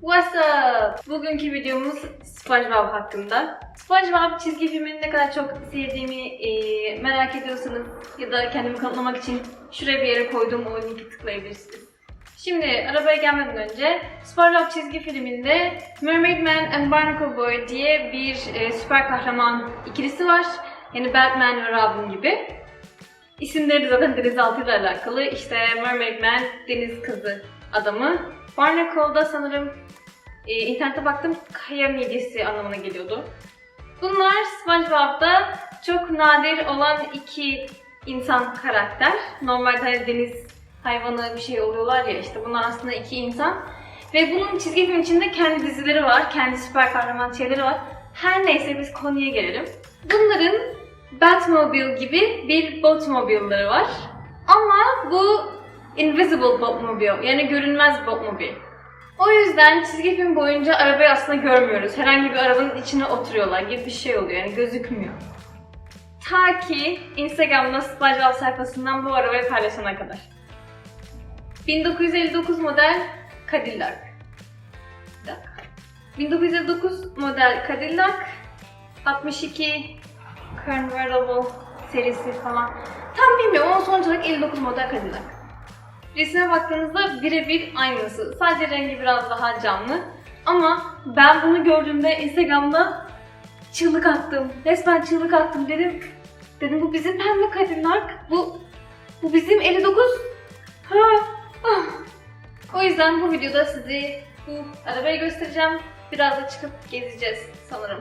What's up? Bugünkü videomuz SpongeBob hakkında. SpongeBob çizgi filmini ne kadar çok sevdiğimi e, merak ediyorsanız ya da kendimi kanıtlamak için şuraya bir yere koyduğum o linki tıklayabilirsiniz. Şimdi arabaya gelmeden önce SpongeBob çizgi filminde Mermaid Man and Barnacle Boy diye bir e, süper kahraman ikilisi var. Yani Batman ve Robin gibi. İsimleri de zaten denizaltı ile alakalı. İşte Mermaid Man, deniz kızı adamı. Barnacle'da sanırım e, internete baktım kaya midyesi anlamına geliyordu. Bunlar SpongeBob'da çok nadir olan iki insan karakter. Normalde hani deniz hayvanı bir şey oluyorlar ya işte bunlar aslında iki insan. Ve bunun çizgi film içinde kendi dizileri var, kendi süper kahraman şeyleri var. Her neyse biz konuya gelelim. Bunların Batmobile gibi bir Batmobile'ları var. Ama bu Invisible Batmobile yani görünmez Batmobile. O yüzden çizgi film boyunca arabayı aslında görmüyoruz. Herhangi bir arabanın içine oturuyorlar gibi bir şey oluyor yani gözükmüyor. Ta ki Instagram'da SpongeBob sayfasından bu arabayı paylaşana kadar. 1959 model Cadillac. Bir dakika. 1959 model Cadillac, 62 Convertible serisi falan. Tam bilmiyorum ama sonuç olarak 59 model Cadillac. Resme baktığınızda birebir aynısı. Sadece rengi biraz daha canlı. Ama ben bunu gördüğümde Instagram'da çığlık attım. Resmen çığlık attım dedim. Dedim bu bizim pembe Cadillac. Bu bu bizim 59. Ha. ah. O yüzden bu videoda sizi bu arabayı göstereceğim. Biraz da çıkıp gezeceğiz sanırım.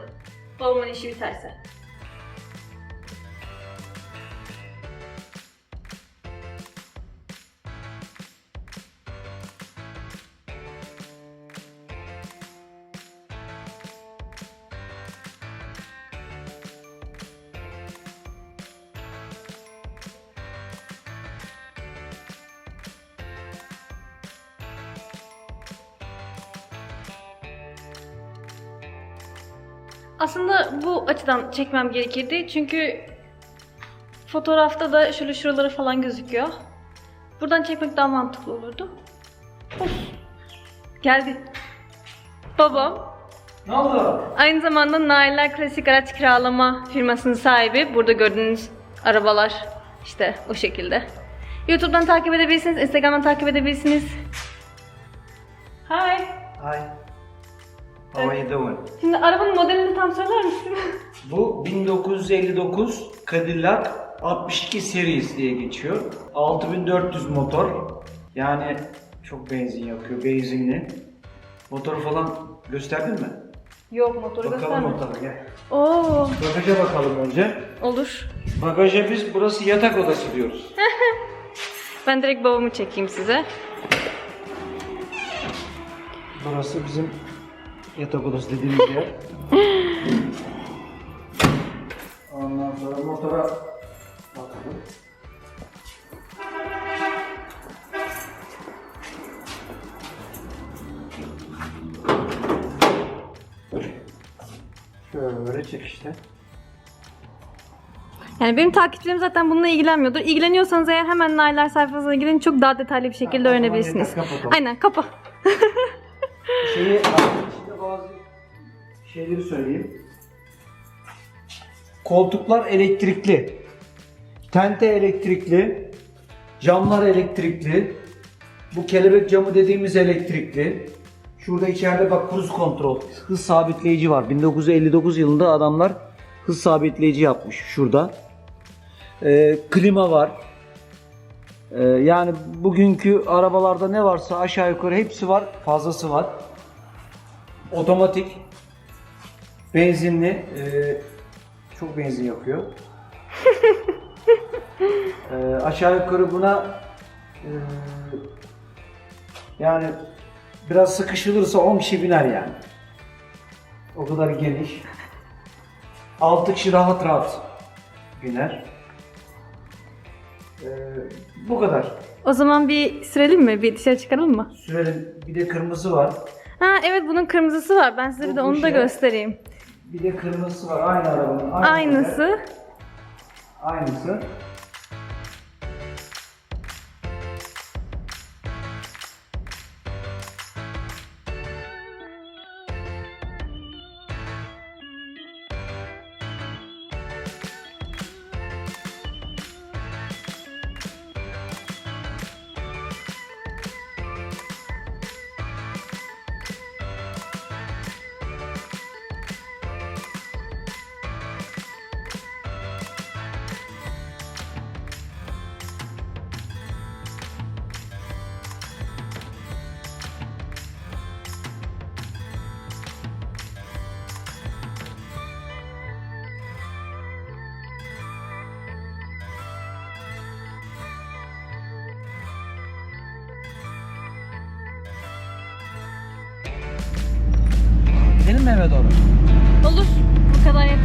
Babamın işi biterse. Aslında bu açıdan çekmem gerekirdi çünkü fotoğrafta da şöyle şuraları falan gözüküyor. Buradan çekmek daha mantıklı olurdu. Of. Geldi. Babam Ne oldu? aynı zamanda Nailler Klasik Araç Kiralama firmasının sahibi. Burada gördüğünüz arabalar işte o şekilde. YouTube'dan takip edebilirsiniz, Instagram'dan takip edebilirsiniz. Hi. Hi. How are you doing? Şimdi arabanın modelini tam söyler misin? Bu 1959 Cadillac 62 series diye geçiyor. 6400 motor. Yani çok benzin yakıyor, benzinli. Motoru falan gösterdin mi? Yok motoru Bakalım gösterme. motora gel. Oo, Bagaja bakalım önce. olur. Bagaja biz burası yatak odası diyoruz. Ben direkt babamı çekeyim size. Burası bizim yatak odası dediğimiz yer. Ondan sonra motora bakalım. Şöyle çek işte. Yani benim takipçilerim zaten bununla ilgilenmiyordur. İlgileniyorsanız eğer hemen Nail'ler sayfasına gidin çok daha detaylı bir şekilde öğrenebilirsiniz. Aynen kapa. Şeyi içinde bazı şeyleri söyleyeyim. Koltuklar elektrikli. Tente elektrikli. Camlar elektrikli. Bu kelebek camı dediğimiz elektrikli. Şurada içeride bak cruise kontrol. Hız sabitleyici var. 1959 yılında adamlar hız sabitleyici yapmış şurada. Ee, klima var. Ee, yani bugünkü arabalarda ne varsa aşağı yukarı hepsi var. Fazlası var. Otomatik. Benzinli. ee, çok benzin yakıyor. Ee, aşağı yukarı buna ee, yani biraz sıkışılırsa 10 kişi biner yani. O kadar geniş. 6 kişi rahat rahat biner. Ee, bu kadar. O zaman bir sürelim mi? Bir dışarı çıkaralım mı? Sürelim. Bir de kırmızı var. Ha evet bunun kırmızısı var. Ben size bir de onu da şey. göstereyim. Bir de kırmızısı var. Aynı arabanın. Aynı Aynısı. model. Aynısı. Mi eve doğru? Olur. Bu kadar yeter.